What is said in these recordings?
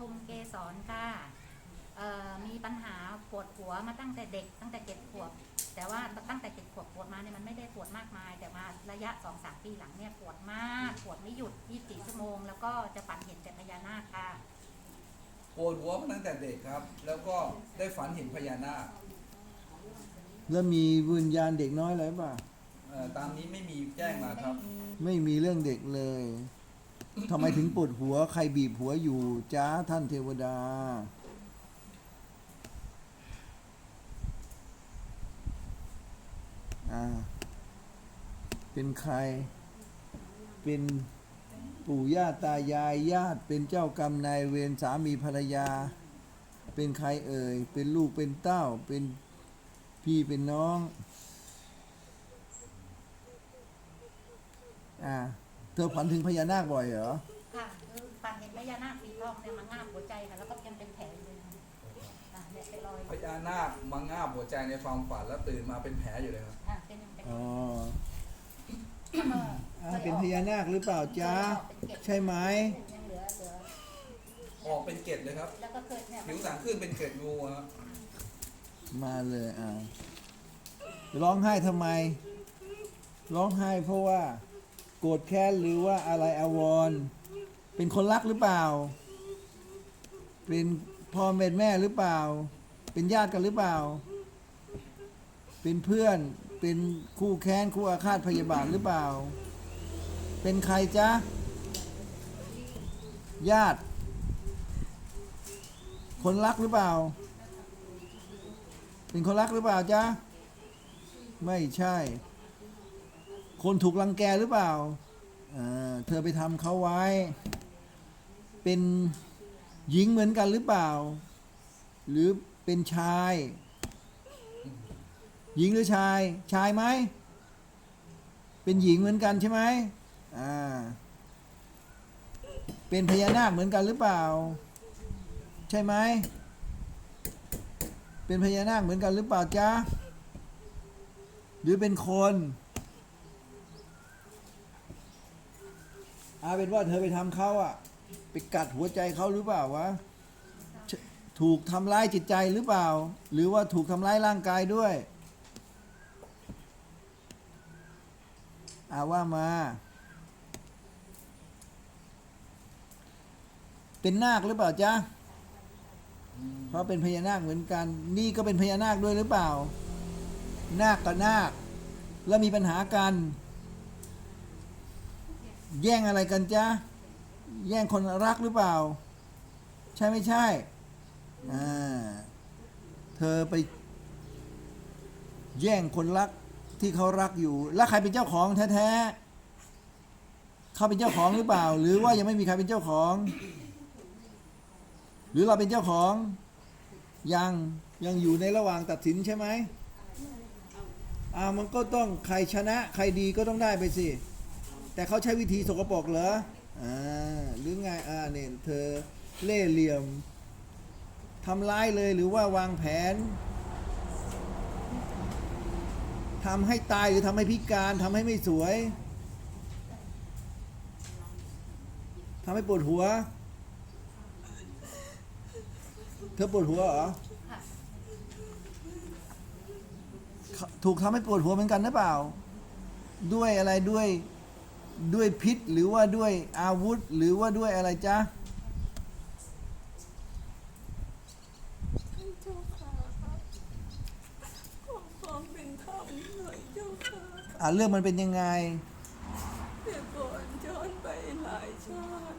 ทุมเกสรค่ะเอ่อมีปัญหาปวดหัวมาตั้งแต่เด็กตั้งแต่เจ็ดขวบ แต่ว่าตั้งแต่เจ็ดขวบปวดมาเนี่ยมันไม่ได้ปวดมากมาย แต่มาระยะสองสามปีหลังเนี่ยปวดมากปวดไม่หยุด24ชั่วโมง แล้วก็จะฝันเห็นแต่พญานาคค่ะปวดหัวมาตั้งแต่เด็กครับ แล้วก็ได้ฝันเห็นพญานาคแล้วมีวิญญาณเด็กน้อยอะไรป่ะเอ่อตามนี้ไม่มีแจ้งมาครับ ไม่มีเรื่องเด็กเลย ทำไมถึงปวดหัว ใครบีบหัวอยู่จ้าท่านเทวดา อ่า เป็นใคร เป็นปู่ย่าตายายญาติเป็นเจ้ากรรมนายเวรสามีภรรยา เป็นใครเอ่ย เป็นลูกเป็นเต้า เป็นพี่เป็นน้อง อ่า อฝันถึงพญานาคบ่อยเหรอ ค่ะคือฝันเห็นพญานาคสีทองเนี่ยมางาบหัวใจค่ะแล้วก็ยังเป็นแผลอยู่เลยค่ะอะเนี่ยเป็นรอยพญานาคมางาบหัวใจในความฝันแล้วตื่นมาเป็นแผลอยู่เลยครับอะเป็นเป็นอ๋อแล้วก็อ่าเป็นพญานาคหรือเปล่าจ๊ะ ใช่ไหมยังเหลือเหลือออกเป็นเกล็ดเลยครับ แล้วก็เคยเนี่ยผิวหนังขึ้นเป็นเกล็ดงูครับมาเลยอ่าร้องไห้ทำไม ร้องไห้เพราะว่า โกรธแค้นหรือว่าอะไรอาวรณ์เป็นคนรักหรือเปล่า เป็นพ่อแม่แม่หรือเปล่า เป็นญาติกันหรือเปล่า เป็นเพื่อน เป็นคู่แค้นคู่อาฆาตพยาบาทหรือเปล่า เป็นใครจ๊ะ ญาติ คนรักหรือเปล่า เป็นคนรักหรือเปล่าจ๊ะ ไม่ใช่ คนถูกรังแกหรือเปล่าอ่าเธอไปทำเขาไว้ เป็นหญิงเหมือนกันหรือเปล่า หรือเป็นชาย หญิงหรือชาย ชายไหม เป็นหญิงเหมือนกันใช่ไหมอ่า เป็นพญานาคเหมือนกันหรือเปล่า ใช่ไหม เป็นพญานาคเหมือนกันหรือเปล่าจ๊ะ หรือเป็นคน อาเป็นว่าเธอไปทำเขาอะไปกัดหัวใจเขาหรือเปล่าวะ ถูกทำร้ายจิตใจหรือเปล่า หรือว่าถูกทำร้ายร่างกายด้วยอาว่ามา เป็นนาคหรือเปล่าจ๊ะเพราะเป็นพญานาคเหมือนกัน นี่ก็เป็นพญานาคด้วยหรือเปล่า นาคกับนาค แล้วมีปัญหากัน แย่งอะไรกันจ๊ะแย่งคนรักหรือเปล่า ใช่ไม่ใช่อ่าเธอไป แย่งคนรักที่เขารักอยู่ แล้วใครเป็นเจ้าของแท้ๆเขาเป็นเจ้าของหรือเปล่า หรือว่ายังไม่มีใครเป็นเจ้าของ หรือเราเป็นเจ้าของ ยังยังอยู่ในระหว่างตัดสินใช่ไหมอ่ามันก็ต้องใครชนะ ใครดีก็ต้องได้ไปสิ แต่เขาใช้วิธีสกปรกเหรออ่าหรือไงอ่าเนี่ยเธอเล่เหลี่ยมทำร้ายเลยหรือว่าวางแผนทำให้ตายหรือทำให้พิการทำให้ไม่สวยทำให้ปวดหัว เธอปวดหัวเหรอ ถูกทำให้ปวดหัวเหมือนกันหรือเปล่า ด้วยอะไรด้วย ด้วยพิษหรือว่าด้วยอาวุธ หรือว่าด้วยอะไรจ๊ะท่านเจ้าค่ะขอความเป็นธรรมหน่อยเจ้าค่ะอ่าเรื่องมันเป็นยังไง แต่ก่อนย้อนไปหลายชาติ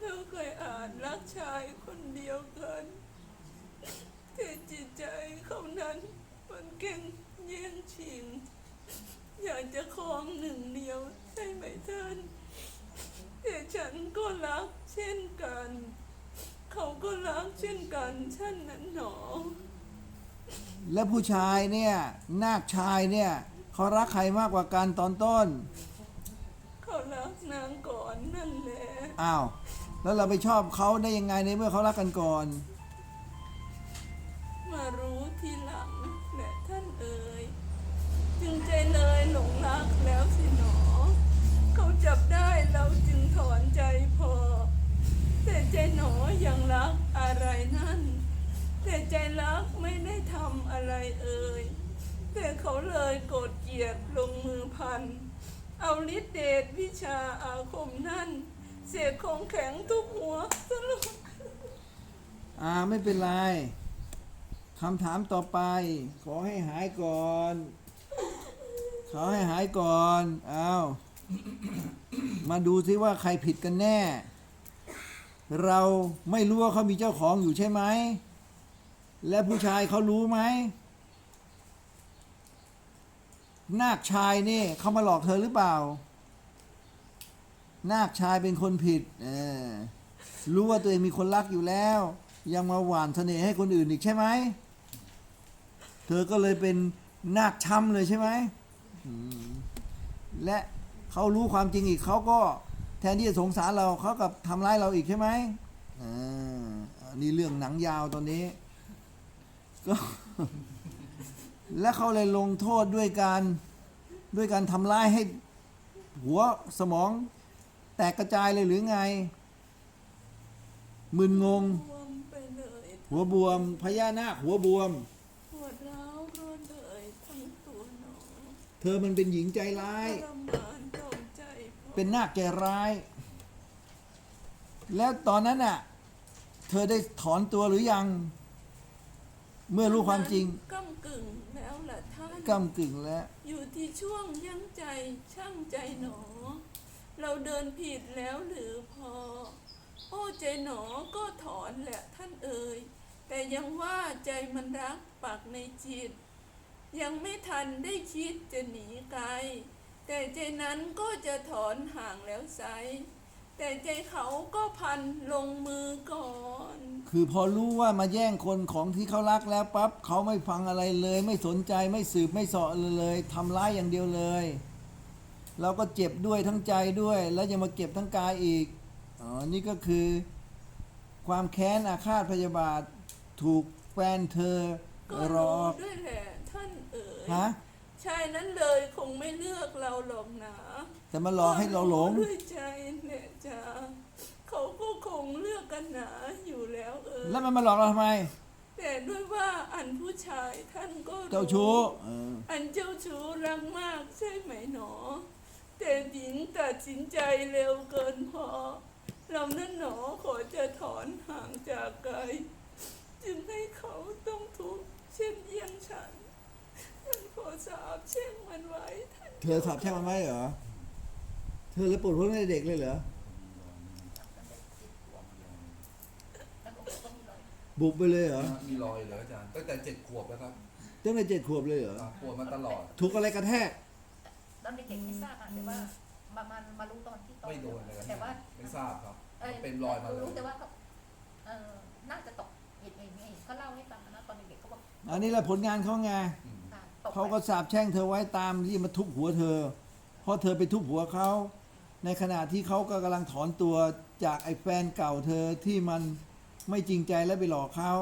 เราเคยอ่านรักชายคนเดียวกันแต่จิตใจเขานั้น มันเก่งแย่งชิงอยากจะครองหนึ่งเดียวใช่ไหมท่านแต่ฉันก็รักเช่นกัน เขาก็รักเช่นกันฉันนั้นหนอ แล้วผู้ชายเนี่ยนาคชายเนี่ยเขารักใครมากกว่ากันตอนต้น เขารักนางก่อนนั่นแหละ อ้าวแล้วเราไปชอบเขาได้ยังไงในเมื่อเขารักกันก่อน มารู้ทีหลังแหละท่านเอ่ยจึงใจเลยหลงรักแล้วสิหนอ เขาจับได้เราจึงถอนใจพอ แต่ใจหนอยังรักอะไรนั่น แต่ใจรักไม่ได้ทำอะไรเอ่ยแต่เขาเลยโกรธเกลียดลงมือพัน เอาฤทธิเดชวิชาอาคมนั่น เสียของแข็งทุกหัวสลบอ่าไม่เป็นไรคำถามต่อไป ขอให้หายก่อน ขอให้หายก่อน เอา มาดูซิว่าใครผิดกันแน่ เราไม่รู้ว่าเขามีเจ้าของอยู่ใช่ไหม และผู้ชายเขารู้ไหม นาคชายนี่เขามาหลอกเธอหรือเปล่า นาคชายเป็นคนผิด รู้ว่าตัวเองมีคนรักอยู่แล้ว ยังมาหวานเสน่ห์ให้คนอื่นอีกใช่ไหม เธอก็เลยเป็นนาคช้ำเลยใช่ไหม และ เขารู้ความจริงอีกเขาก็แทนที่จะสงสารเราเขากับทำร้ายเราอีกใช่ไหมอ่าอันนี้เรื่องหนังยาวตอนนี้ก็และเขาเลยลงโทษด้วยการด้วยการทำร้ายให้หัวสมองแตกกระจายเลยหรือไง มึนงงบวมไปเลยหัวบวมพญานาคหัวบวมปวดร้าวก็เลยทั้งตัวหนอเธอมันเป็นหญิงใจร้าย เป็นนาคใจร้าย แล้วตอนนั้นน่ะ เธอได้ถอนตัวหรือยัง เมื่อรู้ความจริงก้ำกึ่งแล้วล่ะท่านกำกึ่งแล้ว อยู่ที่ช่วงยั้งใจช่างใจหนอ เราเดินผิดแล้วหรือพอ โอ้ใจหนอก็ถอนแหละท่านเอ่ยแต่ยังว่าใจมันรักปักในจิต ยังไม่ทันได้คิดจะหนีไกล แต่ใจนั้นก็จะถอนห่างแล้วไซแต่ใจเขาก็พันลงมือก่อน คือพอรู้ว่ามาแย่งคนของที่เขารักแล้วปั๊บเขาไม่ฟังอะไรเลย ไม่สนใจไม่สืบไม่เสาะเลยทำร้ายอย่างเดียวเลย เราก็เจ็บด้วยทั้งใจด้วย แล้วยังมาเก็บทั้งกายอีกอ๋อนี่ก็คือ ความแค้นอาฆาตพยาบาทถูกแฟนเธอก็รรู้อด้วยแหละท่านเอ๋ยฮะ ชายนั้นเลยคงไม่เลือกเราหรอกนะแต่มาหลอกให้เราหลงด้วยใจเนี่ยจ้าเขาก็คงเลือกกันหนาอยู่แล้วเออแล้วมันมาหลอกเราทำไม แต่ด้วยว่าอันผู้ชายท่านก็รู้เจ้าชู้เอออันเจ้าชู้รักมากใช่ไหมหนอ แต่หญิงตัดสินใจเร็วเกินพอเรานั่นหนอขอจะถอนห่างจากไกลจึงให้เขาต้องทุกข์เช่นเยี่ยงฉัน ฉันขอสาบแช่งมันไว้ท่านเธอสาบแช่งมันไหมเหรอ เธอเลยปวดหัวตั้งแต่เด็กเลยเหรอ บุกไปเลยเหรอ มีรอยเหรออาจารย์ตั้งแต่เจ็ดขวบแล้วครับตั้งแต่เจ็ดขวบเลยเหรอครับปวดมาตลอด ถูกอะไรกระแทก ตอนเด็กๆไม่ทราบอะแต่ว่ามามามารู้ตอนที่โตไม่โดนเลยแต่ว่าไม่ทราบครับ เอ่อเป็นรอยมาเลยรู้แต่ว่าเขาเออน่าจะตกเหตุเองนี่เขาเล่าให้ฟังนะตอนเด็กๆเขาบอกอันนี้แหละผลงานเขาไงอืมค่ะ ตกเขาก็สาบแช่งเธอไว้ตามที่มาทุบหัวเธอ เพราะเธอไปทุบหัวเขา ในขณะที่เขาก็กำลังถอนตัวจากไอ้แฟนเก่าเธอที่มันไม่จริงใจและไปหลอกเขา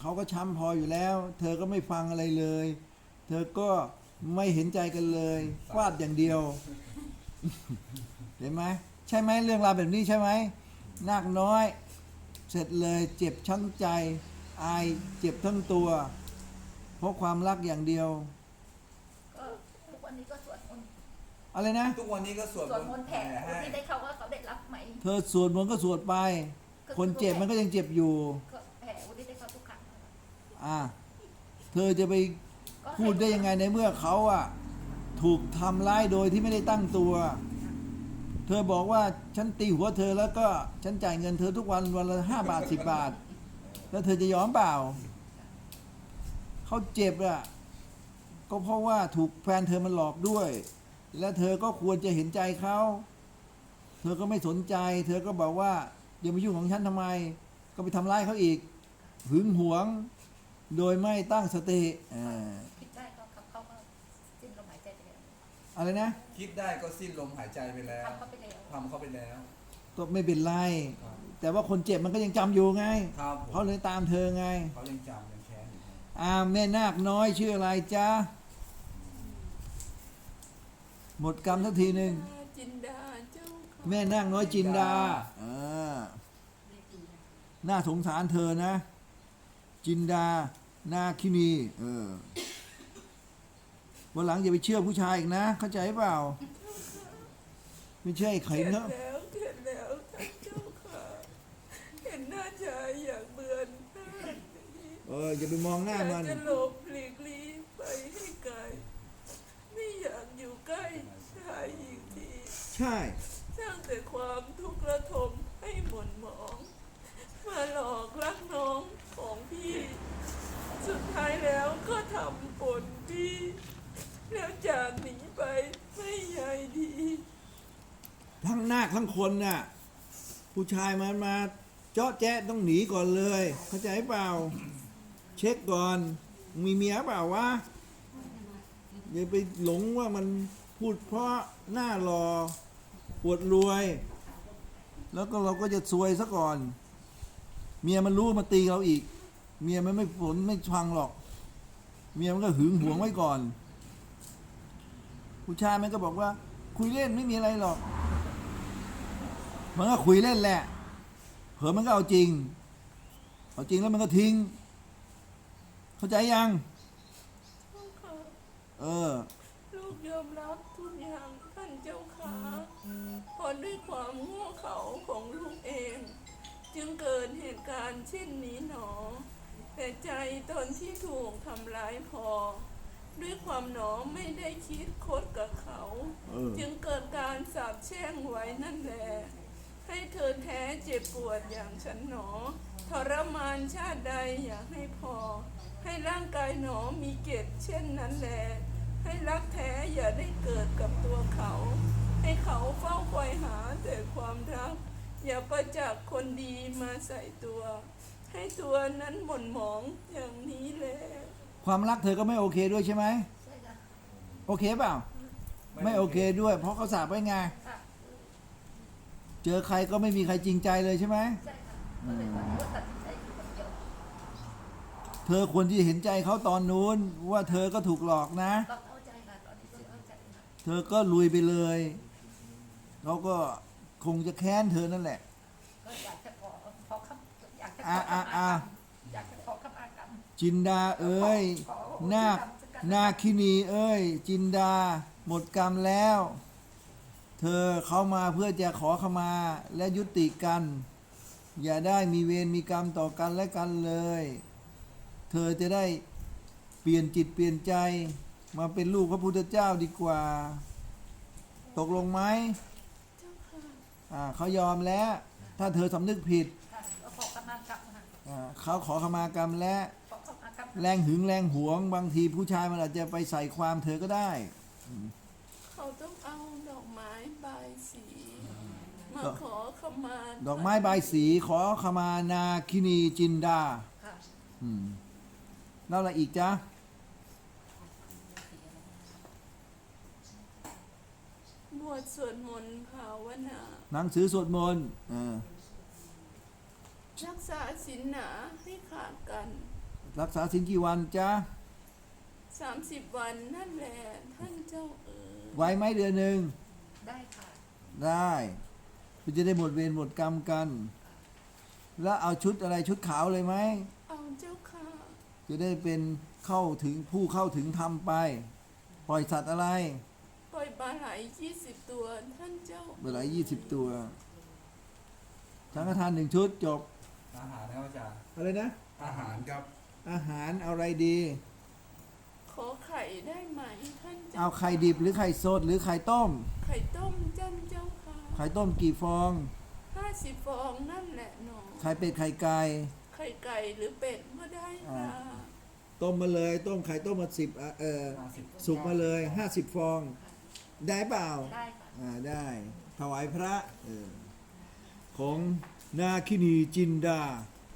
เขาก็ช้ำพออยู่แล้ว เธอก็ไม่ฟังอะไรเลย เธอก็ไม่เห็นใจกันเลยฟาดอย่างเดียว เห็นไหมใช่ไหมเรื่องราวแบบนี้ใช่ไหมนาคน้อย เสร็จเลยเจ็บช้ำใจ อายเจ็บทั้งตัว เพราะความรักอย่างเดียว วันนี้ก็สวดมนต์อะไรนะ ทุกวันนี้ก็สวดสวดมนต์แผ่ให้ที่ได้เขาว่าเขาได้รับไหมเธอสวดมนต์ก็สวดไป คนเจ็บมันก็ยังเจ็บอยู่ ก็แผ่อุทิศให้เขาทุกครั้งอ่า เธอจะไปก็ให้พูดได้ยังไงในเมื่อเขาอะถูกทำร้ายโดยที่ไม่ได้ตั้งตัว เธอบอกว่าฉันตีหัวเธอแล้วก็ฉันจ่ายเงินเธอทุกวันวันละห้าบาทสิบบาท แล้วเธอจะยอมเปล่า เขาเจ็บอะ ก็เพราะว่าถูกแฟนเธอมันหลอกด้วย และเธอก็ควรจะเห็นใจเขา เธอก็ไม่สนใจ เธอก็บอกว่าอย่ามายุ่งของฉันทำไม ก็ไปทำร้ายเขาอีก หึงหวง โดยไม่ตั้งสติอ่าคิดได้ก็เขาเขาก็สิ้นลมหายใจไปแล้วอะไรนะ คิดได้ก็สิ้นลมหายใจไปแล้วทำเขาไปแล้วทำเข้าไปแล้ว ก็ไม่เป็นไร ครับแต่ว่าคนเจ็บมันก็ยังจำอยู่ไง ครับผมเขาเลยตามเธอไง เขายังจำยังแค้นอยู่ครับอาแม่นาคน้อยชื่ออะไรจ๊ะ หมดกรรมสักทีหนึ่งจินดาเจ้าค่ะแม่นาคน้อยจินดาอ่าเรียกจิน่าสงสารเธอนะ จินดา นาคินี เออวันหลังอย่าไปเชื่อผู้ชายอีกนะ เข้าใจเปล่า ไม่ใช่ใครเห็นเนอะแล้วเห็นแล้วท่านเจ้าค่ะเห็นหน้าชายอย่างเบือนหน้านี้เอออย่าไปมองหน้ามันอยากจะหลบหลีกลี่ไปให้ไกล ไม่อยากอยู่ใกล้ชายหญิงที่ ใช่ สร้างแต่ความทุกข์ระทมให้หม่นหมอง มาหลอกรักน้องของพี่ สุดท้ายแล้วก็ทำปนพี่ แล้วจากหนีไปไม่ใยดี ทั้งนาคทั้งคนน่ะ ผู้ชายมันมาเจาะแจ๊ะต้องหนีก่อนเลย เข้าใจเปล่า เช็คก่อน มีเมียเปล่าวะอย่าไปหลงว่ามันพูดเพราะหน้ารอ ปวดรวย แล้วก็เราก็จะซวยซะก่อน เมียมันรู้มาตีเราอีก เมียมันไม่ผลไม่ฟังหรอก เมียมันก็หึงหวงไว้ก่อน ผู้ชายมันก็บอกว่า คุยเล่นไม่มีอะไรหรอก มันก็คุยเล่นแหละ เผลอมันก็เอาจริง เอาจริงแล้วมันก็ทิ้ง เข้าใจยังเจ้าค่ะเออ ลูกยอมรับทุกอย่างท่านเจ้าค่ะเพราะ ด้วยความโง่เขลาของลูกเอง จึงเกิดเหตุการณ์เช่นนี้หนอ แต่ใจตอนที่ถูกทำร้ายพอ ด้วยความหนอไม่ได้คิดคดกับเขาเออจึงเกิดการสาบแช่งไว้นั่นแหละให้เธอแท้เจ็บปวดอย่างฉันหนอ ทรมานชาติใดอยากให้พอ ให้ร่างกายหนอมีเกตเช่นนั้นแหละให้รักแท้อย่าได้เกิดกับตัวเขา ให้เขาเฝ้าคอยหาแต่ความรัก อย่าประจักษ์คนดีมาใส่ตัว ให้ตัวนั้นหม่นหมองอย่างนี้แหละความรักเธอก็ไม่โอเคด้วยใช่ไหมใช่ค่ะโอเคเปล่า ไม่โอเคด้วย เพราะเขาสาบไว้ไงค่ะเจอใครก็ไม่มีใครจริงใจเลยใช่ไหมใช่ค่ะก็เลยว่าว่าตัดสินใจอยู่คนเดียวเธอควรที่เห็นใจเขาตอนนู้นว่าเธอก็ถูกหลอกนะก็เข้าใจค่ะตอนนี้ก็เข้าใจค่ะ เธอก็ลุยไปเลย เขาก็คงจะแค้นเธอนั่นแหละ ก็อยากจะขอขอคำอยากจะขอะออะขมากรอะรมอยากจะขอขมากรรม จินดาเอ้ยขอขอนาคขอขมนาคินีเอ้ย จินดา หมดกรรมแล้ว เธอเข้ามาเพื่อจะขอขมาและยุติกัน อย่าได้มีเวรมีกรรมต่อกันและกันเลย เธอจะได้เปลี่ยนจิตเปลี่ยนใจ มาเป็นลูกพระพุทธเจ้าดีกว่า ตกลงไหมเจ้าค่ะ อ่าเขายอมแล้ว ถ้าเธอสำนึกผิดค่ะก็ขอขมากรรมค่ะอ่าเขาขอขมากรรมและขอขมากรรมแรงหึงแรงหวง บางทีผู้ชายมันอาจจะไปใส่ความเธอก็ได้ เขาต้องเอาดอกไม้ใบายสี มาดอกขอขมาดอกไม้ใบายสีขอขมานาคินีจินดา ค่ะอืมแล้วอะไรอีกจ๊ะ บวชสวดมนต์ภาวนา หนังสือสวดมนต์เออรักษาศีลหนาให้ขาดกัน รักษาสินกี่วันจ๊ะ30วันนั่นแหละท่านเจ้าเอ๋ยไว้ไหมเดือนหนึ่งได้ค่ะ ได้เพื่อจะได้หมดเวรหมดกรรมกัน แล้วเอาชุดอะไรชุดขาวเลยไหมเอาเจ้าค่ะ จะได้เป็นเข้าถึงผู้เข้าถึงธรรมไป ปล่อยสัตว์อะไรปล่ อยปลาไหล20ตัว ท่านเจ้าเวลายี่สิบตัวสังฆทานหนึ่งชุดจบ อาหารนะครับอาจารย์อะไรนะ อาหารครับอาหารเอาอะไรดี ขอไข่ได้ไหมท่านเจ้าเอาไข่ดิบหรือไข่สดหรือไข่ต้ม ไข่ต้มจ้าเจ้าค่ะไข่ต้มกี่ฟอง50ฟองนั่นแหละหนอไข่เป็ดไข่ไก่ ไข่ไก่หรือเป็ดก็ได้ค่ะต้มมาเลย ต้มไข่ต้มมาสิบอะเออ50สุกมาเลยห้าสิบฟอง ได้เปล่า ได้ค่ะ อ่าได้ ถวายพระเออของนาคินีจินดา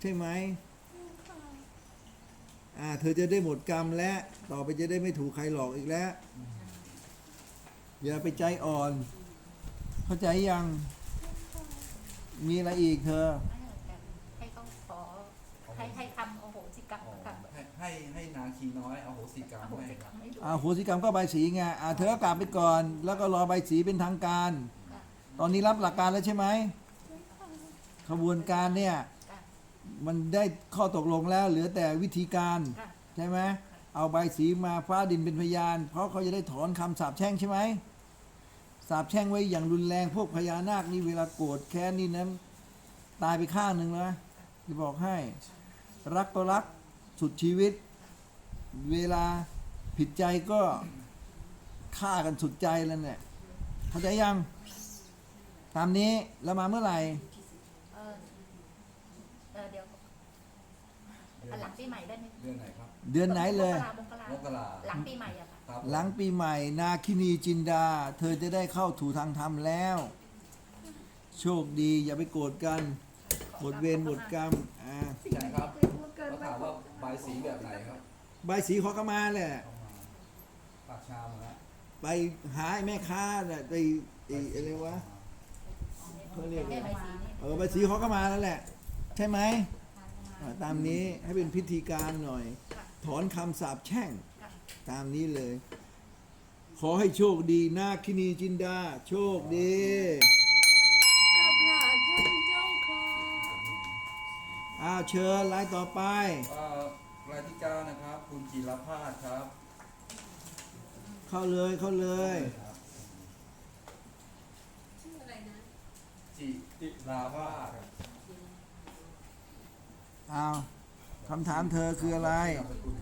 ใช่ไหมค่ะอ่าเธอจะได้หมดกรรมและ ต่อไปจะได้ไม่ถูกใครหลอกอีกแล้ว อย่าไปใจอ่อน เข้าใจยัง มีอะไรอีกเธอให้ให้เขาขอให้ให้ทำโอโหสิกรรม อ๋อ ค่ะ ให้ให้ให้นา คีน้อยเอาโหสิกรรมโอโหให้สิกรรมให้ดูอาโหสิกรรมก็ใบสีไงอ่าเธอก็กลับไปก่อน แล้วก็รอใบสีเป็นทางการค่ะตอนนี้รับหลักการแล้วใช่ไหมขบวนการเนี่ยค่ะมันได้ข้อตกลงแล้วเหลือแต่วิธีการค่ะใช่ไหมเอาใบสีมาฟ้าดินเป็นพยาน เพราะเขาจะได้ถอนคำสาปแช่งใช่ไหมสาปแช่งไว้อย่างรุนแรงพวกพญานาคนี่เวลาโกรธแค้นนี่นะตายไปข้างหนึ่งนะจะบอกให้ รักก็รักสุดชีวิต เวลาผิดใจก็ฆ่ากันสุดใจแล้วเนี่ยเข้าใจยัง ตามนี้แล้วมาเมื่อไหร่เออเออเดี๋ยวเดืออันนหลังปีใหม่ได้ไหมเดือนไหนครับเดือนไหนเลย มกรามกรามกราหลังปีใหม่อะค่ะครับหลังปีใหม่ นาคินีจินดา เธอจะได้เข้าถูทางธรรมแล้ว โชคดีอย่าไปโกรธกันหมดเวรหมดกรรมอ่าใช่ครับเขาถามว่าใบายสีแบบไหนครับ ใบสีขอขมาแหละเข้ามาปากชามนะฮะไปหาไอ้แม่ค้าน่ะไปไอ้อะไรวะเขาเรียกได้อะไรใบสีนี่เออใบสีขอขมาแล้วแหละ ใช่ไหมอ่าตามนี้ให้เป็นพิธีการหน่อย ถอนคำสาปแช่งค่ะตามนี้เลย ขอให้โชคดีนาคินีจินดา โชคดี กับหลานท่านเจ้าค่ะ อ้าวเชิญรายต่อไปเอ่อรายที่เก้านะครับ คุณจิรพาสครับเข้าเลยเข้าเลย ครับชื่ออะไรนะจิจิราพาสอ้าวคำถามเธอคืออะไร นามสกุล